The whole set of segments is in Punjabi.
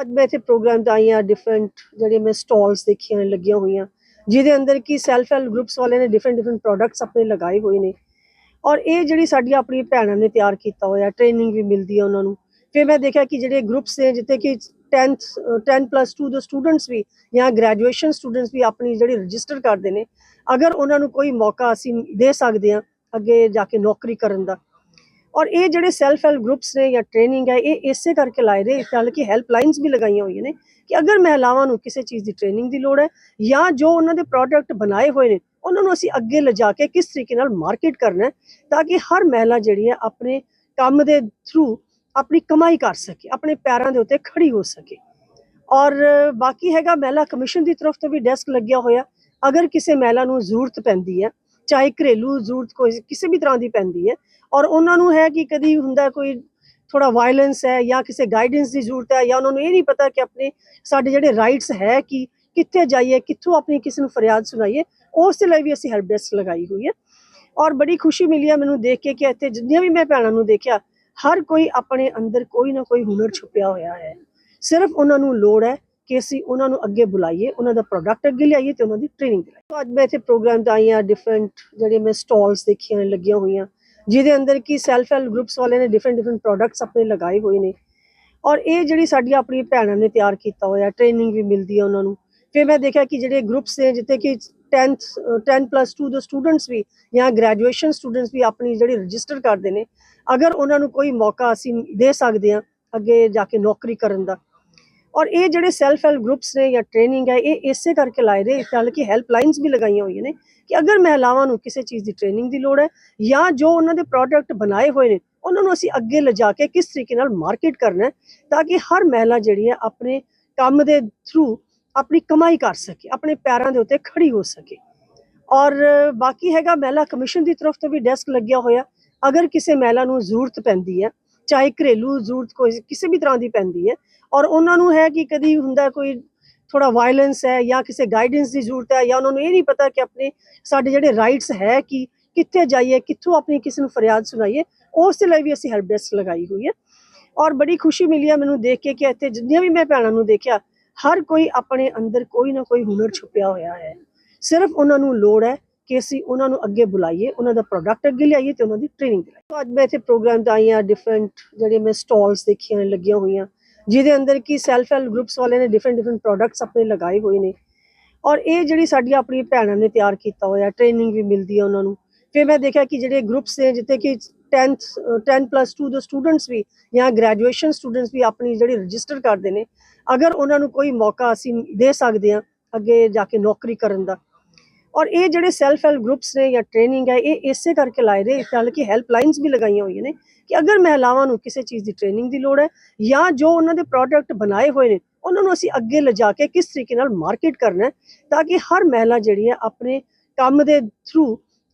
ਅੱਜ ਮੈਂ ਇੱਥੇ ਪ੍ਰੋਗਰਾਮ 'ਤੇ ਆਈ ਹਾਂ ਡਿਫਰੈਂਟ ਜਿਹੜੇ ਮੈਂ ਸਟਾਲਸ ਦੇਖੀਆਂ, ਲੱਗੀਆਂ ਹੋਈਆਂ। ਜਿਹਦੇ ਅੰਦਰ ਕੀ ਸੈਲਫ ਹੈਲਪ ਗਰੁੱਪਸ ਵਾਲਿਆਂ ਨੇ ਡਿਫਰੈਂਟ ਡਿਫਰੈਂਟ ਪ੍ਰੋਡਕਟਸ ਆਪਣੇ ਲਗਾਏ ਹੋਏ ਨੇ। ਔਰ ਇਹ ਜਿਹੜੀ ਸਾਡੀ ਆਪਣੀ ਭੈਣਾਂ ਨੇ ਤਿਆਰ ਕੀਤਾ ਹੋਇਆ ਟ੍ਰੇਨਿੰਗ ਵੀ ਮਿਲਦੀ ਹੈ ਉਹਨਾਂ ਨੂੰ। ਫਿਰ ਮੈਂ ਦੇਖਿਆ ਕਿ ਜਿਹੜੇ ਗਰੁੱਪਸ ਨੇ, ਜਿੱਥੇ ਕਿ 10th 10 ਪਲੱਸ 2 ਦੇ ਸਟੂਡੈਂਟਸ ਵੀ ਜਾਂ ਗ੍ਰੈਜੂਏਸ਼ਨ ਸਟੂਡੈਂਟਸ ਵੀ ਆਪਣੀ ਜਿਹੜੀ ਰਜਿਸਟਰ ਕਰਦੇ ਨੇ, ਅਗਰ ਉਹਨਾਂ ਨੂੰ ਕੋਈ ਮੌਕਾ ਅਸੀਂ ਦੇ ਸਕਦੇ ਹਾਂ ਅੱਗੇ ਜਾ ਕੇ ਨੌਕਰੀ ਕਰਨ ਦਾ ਔਰ ਇਹ ਜਿਹੜੇ ਸੈਲਫ ਹੈਲਪ ਗਰੁੱਪਸ ਨੇ ਜਾਂ ਟ੍ਰੇਨਿੰਗ ਹੈ, ਇਹ ਇਸੇ ਕਰਕੇ ਲਾਏ ਨੇ ਹਾਲਾਂਕਿ ਹੈਲਪਲਾਈਨਸ ਵੀ ਲਗਾਈਆਂ ਹੋਈਆਂ ਨੇ ਕਿ ਅਗਰ ਮਹਿਲਾਵਾਂ ਨੂੰ ਕਿਸੇ ਚੀਜ਼ ਦੀ ਟ੍ਰੇਨਿੰਗ ਦੀ ਲੋੜ ਹੈ ਜਾਂ ਜੋ ਉਹਨਾਂ ਦੇ ਪ੍ਰੋਡਕਟ ਬਣਾਏ ਹੋਏ ਨੇ, ਉਹਨਾਂ ਨੂੰ ਅਸੀਂ ਅੱਗੇ ਲਿਜਾ ਕੇ ਕਿਸ ਤਰੀਕੇ ਨਾਲ ਮਾਰਕੀਟ ਕਰਨਾ ਹੈ ਤਾਂ ਕਿ ਹਰ ਮਹਿਲਾ ਜਿਹੜੀ ਹੈ ਆਪਣੇ ਕੰਮ ਦੇ ਥਰੂ ਆਪਣੀ ਕਮਾਈ ਕਰ ਸਕੇ, ਆਪਣੇ ਪੈਰਾਂ ਦੇ ਉੱਤੇ ਖੜੀ ਹੋ ਸਕੇ। ਔਰ ਬਾਕੀ ਹੈਗਾ ਮਹਿਲਾ ਕਮਿਸ਼ਨ ਦੀ ਤਰਫ ਤੋਂ ਵੀ ਡੈਸਕ ਲੱਗਿਆ ਹੋਇਆ, ਅਗਰ ਕਿਸੇ ਮਹਿਲਾ ਨੂੰ ਜ਼ਰੂਰਤ ਪੈਂਦੀ ਹੈ ਚਾਹੇ ਘਰੇਲੂ ਜ਼ਰੂਰਤ ਕੋਈ ਕਿਸੇ ਵੀ ਤਰ੍ਹਾਂ ਦੀ ਪੈਂਦੀ ਹੈ। ਔਰ ਉਹਨਾਂ ਨੂੰ ਹੈ ਕਿ ਕਦੀ ਹੁੰਦਾ ਕੋਈ ਥੋੜਾ ਵਾਇਲੈਂਸ ਹੈ ਜਾਂ ਕਿਸੇ ਗਾਈਡੈਂਸ ਦੀ ਜ਼ਰੂਰਤ ਹੈ ਜਾਂ ਉਹਨਾਂ ਨੂੰ ਇਹ ਨਹੀਂ ਪਤਾ ਕਿ ਆਪਣੇ ਸਾਡੇ ਜਿਹੜੇ ਰਾਈਟਸ ਹੈ ਕਿ ਕਿੱਥੇ ਜਾਈਏ, ਕਿੱਥੋਂ ਆਪਣੀ ਕਿਸੇ ਨੂੰ ਫਰਿਆਦ ਸੁਣਾਈਏ, ਉਸ ਦੇ ਲਈ ਵੀ ਅਸੀਂ ਹੈਲਪ ਡੈਸਕ ਲਗਾਈ ਹੋਈ ਹੈ। ਔਰ ਬੜੀ ਖੁਸ਼ੀ ਮਿਲੀ ਹੈ ਮੈਨੂੰ ਦੇਖ ਕੇ ਕਿ ਇੱਥੇ ਜਿੰਨੀਆਂ ਵੀ ਮੈਂ ਭੈਣਾਂ ਨੂੰ ਦੇਖਿਆ, ਹਰ ਕੋਈ ਆਪਣੇ ਅੰਦਰ ਕੋਈ ਨਾ ਕੋਈ ਹੁਨਰ ਛੁਪਿਆ ਹੋਇਆ ਹੈ। ਸਿਰਫ ਉਹਨਾਂ ਨੂੰ ਲੋੜ ਹੈ ਕਿ ਅਸੀਂ ਉਹਨਾਂ ਨੂੰ ਅੱਗੇ ਬੁਲਾਈਏ, ਉਹਨਾਂ ਦਾ ਪ੍ਰੋਡਕਟ ਅੱਗੇ ਲਿਆਈਏ ਤੇ ਉਹਨਾਂ ਦੀ ਟ੍ਰੇਨਿੰਗ ਦਿਲਾਈਏ। ਅੱਜ ਮੈਂ ਇੱਥੇ ਪ੍ਰੋਗਰਾਮ 'ਤੇ ਆਈ ਹਾਂ ਡਿਫਰੈਂਟ ਜਿਹੜੇ ਮੈਂ ਸਟਾਲਸ ਦੇਖੀਆਂ, ਲੱਗੀਆਂ ਹੋਈਆਂ, ਜਿਹਦੇ ਅੰਦਰ ਕੀ ਸੈਲਫ ਹੈਲਪ ਗਰੁੱਪਸ ਵਾਲਿਆਂ ਨੇ ਡਿਫਰੈਂਟ ਡਿਫਰੈਂਟ ਪ੍ਰੋਡਕਟਸ ਆਪਣੇ ਲਗਾਏ ਹੋਏ ਨੇ। ਔਰ ਇਹ ਜਿਹੜੀ ਸਾਡੀ ਆਪਣੀ ਭੈਣਾਂ ਨੇ ਤਿਆਰ ਕੀਤਾ ਹੋਇਆ ਟ੍ਰੇਨਿੰਗ ਵੀ ਮਿਲਦੀ ਹੈ ਉਹਨਾਂ ਨੂੰ। ਫਿਰ ਮੈਂ ਦੇਖਿਆ ਕਿ ਜਿਹੜੇ ਗਰੁੱਪਸ ਨੇ, ਜਿੱਥੇ ਕਿ 10th 10 ਪਲੱਸ 2 ਦੇ ਸਟੂਡੈਂਟਸ ਵੀ ਜਾਂ ਗ੍ਰੈਜੂਏਸ਼ਨ ਸਟੂਡੈਂਟਸ ਵੀ ਆਪਣੀ ਜਿਹੜੀ ਰਜਿਸਟਰ ਕਰਦੇ ਨੇ, ਅਗਰ ਉਹਨਾਂ ਨੂੰ ਕੋਈ ਮੌਕਾ ਅਸੀਂ ਦੇ ਸਕਦੇ ਹਾਂ ਅੱਗੇ ਜਾ ਕੇ ਨੌਕਰੀ ਕਰਨ ਦਾ ਔਰ ਇਹ ਜਿਹੜੇ ਸੈਲਫ ਹੈਲਪ ਗਰੁੱਪਸ ਨੇ ਜਾਂ ਟ੍ਰੇਨਿੰਗ ਹੈ, ਇਹ ਇਸੇ ਕਰਕੇ ਲਾਏ ਨੇ ਹਾਲਾਂਕਿ ਹੈਲਪਲਾਈਨਸ ਵੀ ਲਗਾਈਆਂ ਹੋਈਆਂ ਨੇ ਕਿ ਅਗਰ ਮਹਿਲਾਵਾਂ ਨੂੰ ਕਿਸੇ ਚੀਜ਼ ਦੀ ਟ੍ਰੇਨਿੰਗ ਦੀ ਲੋੜ ਹੈ ਜਾਂ ਜੋ ਉਹਨਾਂ ਦੇ ਪ੍ਰੋਡਕਟ ਬਣਾਏ ਹੋਏ ਨੇ, ਉਹਨਾਂ ਨੂੰ ਅਸੀਂ ਅੱਗੇ ਲਿਜਾ ਕੇ ਕਿਸ ਤਰੀਕੇ ਨਾਲ ਮਾਰਕੀਟ ਕਰਨਾ ਹੈ ਤਾਂ ਕਿ ਹਰ ਮਹਿਲਾ ਜਿਹੜੀ ਹੈ ਆਪਣੇ ਕੰਮ ਦੇ ਥਰੂ ਆਪਣੀ ਕਮਾਈ ਕਰ ਸਕੇ, ਆਪਣੇ ਪੈਰਾਂ ਦੇ ਉੱਤੇ ਖੜੀ ਹੋ ਸਕੇ। ਔਰ ਬਾਕੀ ਹੈਗਾ ਮਹਿਲਾ ਕਮਿਸ਼ਨ ਦੀ ਤਰਫ ਤੋਂ ਵੀ ਡੈਸਕ ਲੱਗਿਆ ਹੋਇਆ, ਅਗਰ ਕਿਸੇ ਮਹਿਲਾ ਨੂੰ ਜ਼ਰੂਰਤ ਪੈਂਦੀ ਹੈ ਚਾਹੇ ਘਰੇਲੂ ਜ਼ਰੂਰਤ ਕੋਈ ਕਿਸੇ ਵੀ ਤਰ੍ਹਾਂ ਦੀ ਪੈਂਦੀ ਹੈ। ਔਰ ਉਹਨਾਂ ਨੂੰ ਹੈ ਕਿ ਕਦੀ ਹੁੰਦਾ ਕੋਈ ਥੋੜਾ ਵਾਇਲੈਂਸ ਹੈ ਜਾਂ ਕਿਸੇ ਗਾਈਡੈਂਸ ਦੀ ਜ਼ਰੂਰਤ ਹੈ ਜਾਂ ਉਹਨਾਂ ਨੂੰ ਇਹ ਨਹੀਂ ਪਤਾ ਕਿ ਆਪਣੇ ਸਾਡੇ ਜਿਹੜੇ ਰਾਈਟਸ ਹੈ ਕਿ ਕਿੱਥੇ ਜਾਈਏ, ਕਿੱਥੋਂ ਆਪਣੀ ਕਿਸੇ ਨੂੰ ਫਰਿਆਦ ਸੁਣਾਈਏ, ਉਸ ਦੇ ਲਈ ਵੀ ਅਸੀਂ ਹੈਲਪ ਡੈਸਕ ਲਗਾਈ ਹੋਈ ਹੈ। ਔਰ ਬੜੀ ਖੁਸ਼ੀ ਮਿਲੀ ਹੈ ਮੈਨੂੰ ਦੇਖ ਕੇ ਕਿ ਇੱਥੇ ਜਿੰਨੀਆਂ ਵੀ ਮੈਂ ਭੈਣਾਂ ਨੂੰ ਦੇਖਿਆ, ਹਰ ਕੋਈ ਆਪਣੇ ਅੰਦਰ ਕੋਈ ਨਾ ਕੋਈ ਹੁਨਰ ਛੁਪਿਆ ਹੋਇਆ ਹੈ। ਸਿਰਫ ਉਹਨਾਂ ਨੂੰ ਲੋੜ ਹੈ ਕਿ ਅਸੀਂ ਉਹਨਾਂ ਨੂੰ ਅੱਗੇ ਬੁਲਾਈਏ, ਉਹਨਾਂ ਦਾ ਪ੍ਰੋਡਕਟ ਅੱਗੇ ਲਿਆਈਏ ਤੇ ਉਹਨਾਂ ਦੀ ਟ੍ਰੇਨਿੰਗ ਦਿਲਾਈਏ। ਅੱਜ ਮੈਂ ਇੱਥੇ ਪ੍ਰੋਗਰਾਮ 'ਤੇ ਆਈ ਹਾਂ ਡਿਫਰੈਂਟ ਜਿਹੜੇ ਮੈਂ ਸਟਾਲਸ ਦੇਖੀਆਂ, ਲੱਗੀਆਂ ਹੋਈਆਂ, ਜਿਹਦੇ ਅੰਦਰ ਕੀ ਸੈਲਫ ਹੈਲਪ ਗਰੁੱਪਸ ਵਾਲਿਆਂ ਨੇ ਡਿਫਰੈਂਟ ਡਿਫਰੈਂਟ ਪ੍ਰੋਡਕਟਸ ਆਪਣੇ ਲਗਾਏ ਹੋਏ ਨੇ। ਔਰ ਇਹ ਜਿਹੜੀ ਸਾਡੀ ਆਪਣੀ ਭੈਣਾਂ ਨੇ ਤਿਆਰ ਕੀਤਾ ਹੋਇਆ ਟ੍ਰੇਨਿੰਗ ਵੀ ਮਿਲਦੀ ਹੈ ਉਹਨਾਂ ਨੂੰ। ਫਿਰ ਮੈਂ ਦੇਖਿਆ ਕਿ ਜਿਹੜੇ ਗਰੁੱਪਸ ਨੇ, ਜਿੱਥੇ ਕਿ 10th 10 ਪਲੱਸ 2 ਦੇ ਸਟੂਡੈਂਟਸ ਵੀ ਜਾਂ ਗ੍ਰੈਜੂਏਸ਼ਨ ਸਟੂਡੈਂਟਸ ਵੀ ਆਪਣੀ ਜਿਹੜੀ ਰਜਿਸਟਰ ਕਰਦੇ ਨੇ, ਅਗਰ ਉਹਨਾਂ ਨੂੰ ਕੋਈ ਮੌਕਾ ਅਸੀਂ ਦੇ ਸਕਦੇ ਹਾਂ ਅੱਗੇ ਜਾ ਕੇ ਨੌਕਰੀ ਕਰਨ ਦਾ ਔਰ ਇਹ ਜਿਹੜੇ ਸੈਲਫ ਹੈਲਪ ਗਰੁੱਪਸ ਨੇ ਜਾਂ ਟ੍ਰੇਨਿੰਗ ਹੈ, ਇਹ ਇਸੇ ਕਰਕੇ ਲਾਏ ਨੇ ਹਾਲਾਂਕਿ ਹੈਲਪਲਾਈਨਸ ਵੀ ਲਗਾਈਆਂ ਹੋਈਆਂ ਨੇ ਕਿ ਅਗਰ ਮਹਿਲਾਵਾਂ ਨੂੰ ਕਿਸੇ ਚੀਜ਼ ਦੀ ਟ੍ਰੇਨਿੰਗ ਦੀ ਲੋੜ ਹੈ ਜਾਂ ਜੋ ਉਹਨਾਂ ਦੇ ਪ੍ਰੋਡਕਟ ਬਣਾਏ ਹੋਏ ਨੇ, ਉਹਨਾਂ ਨੂੰ ਅਸੀਂ ਅੱਗੇ ਲਿਜਾ ਕੇ ਕਿਸ ਤਰੀਕੇ ਨਾਲ ਮਾਰਕੀਟ ਕਰਨਾ ਹੈ ਤਾਂ ਕਿ ਹਰ ਮਹਿਲਾ ਜਿਹੜੀ ਹੈ ਆਪਣੇ ਕੰਮ ਦੇ ਥਰੂ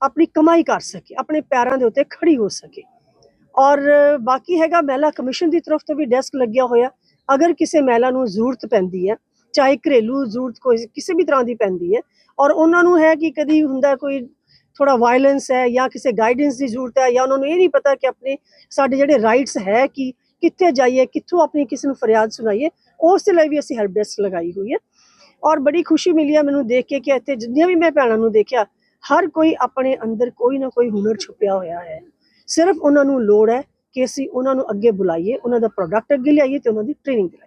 ਆਪਣੀ ਕਮਾਈ ਕਰ ਸਕੇ, ਆਪਣੇ ਪੈਰਾਂ ਦੇ ਉੱਤੇ ਖੜੀ ਹੋ ਸਕੇ। ਔਰ ਬਾਕੀ ਹੈਗਾ ਮਹਿਲਾ ਕਮਿਸ਼ਨ ਦੀ ਤਰਫ ਤੋਂ ਵੀ ਡੈਸਕ ਲੱਗਿਆ ਹੋਇਆ, ਅਗਰ ਕਿਸੇ ਮਹਿਲਾ ਨੂੰ ਜ਼ਰੂਰਤ ਪੈਂਦੀ ਹੈ ਚਾਹੇ ਘਰੇਲੂ ਜ਼ਰੂਰਤ ਕੋਈ ਕਿਸੇ ਵੀ ਤਰ੍ਹਾਂ ਦੀ ਪੈਂਦੀ ਹੈ। ਔਰ ਉਹਨਾਂ ਨੂੰ ਹੈ ਕਿ ਕਦੀ ਹੁੰਦਾ ਕੋਈ ਥੋੜਾ ਵਾਇਲੈਂਸ ਹੈ ਜਾਂ ਕਿਸੇ ਗਾਈਡੈਂਸ ਦੀ ਜ਼ਰੂਰਤ ਹੈ ਜਾਂ ਉਹਨਾਂ ਨੂੰ ਇਹ ਨਹੀਂ ਪਤਾ ਕਿ ਆਪਣੇ ਸਾਡੇ ਜਿਹੜੇ ਰਾਈਟਸ ਹੈ ਕਿ ਕਿੱਥੇ ਜਾਈਏ, ਕਿੱਥੋਂ ਆਪਣੀ ਕਿਸੇ ਨੂੰ ਫਰਿਆਦ ਸੁਣਾਈਏ, ਉਸ ਦੇ ਲਈ ਵੀ ਅਸੀਂ ਹੈਲਪ ਡੈਸਕ ਲਗਾਈ ਹੋਈ ਹੈ। ਔਰ ਬੜੀ ਖੁਸ਼ੀ ਮਿਲੀ ਹੈ ਮੈਨੂੰ ਦੇਖ ਕੇ ਕਿ ਇੱਥੇ ਜਿੰਨੀਆਂ ਵੀ ਮੈਂ ਭੈਣਾਂ ਨੂੰ ਦੇਖਿਆ, ਹਰ ਕੋਈ ਆਪਣੇ ਅੰਦਰ ਕੋਈ ਨਾ ਕੋਈ ਹੁਨਰ ਛੁਪਿਆ ਹੋਇਆ ਹੈ। ਸਿਰਫ ਉਹਨਾਂ ਨੂੰ ਲੋੜ ਹੈ ਕਿ ਅਸੀਂ ਉਹਨਾਂ ਨੂੰ ਅੱਗੇ ਬੁਲਾਈਏ, ਉਹਨਾਂ ਦਾ ਪ੍ਰੋਡਕਟ ਅੱਗੇ ਲਿਆਈਏ ਤੇ ਉਹਨਾਂ ਦੀ ਟ੍ਰੇਨਿੰਗ ਦਿਲਾਈਏ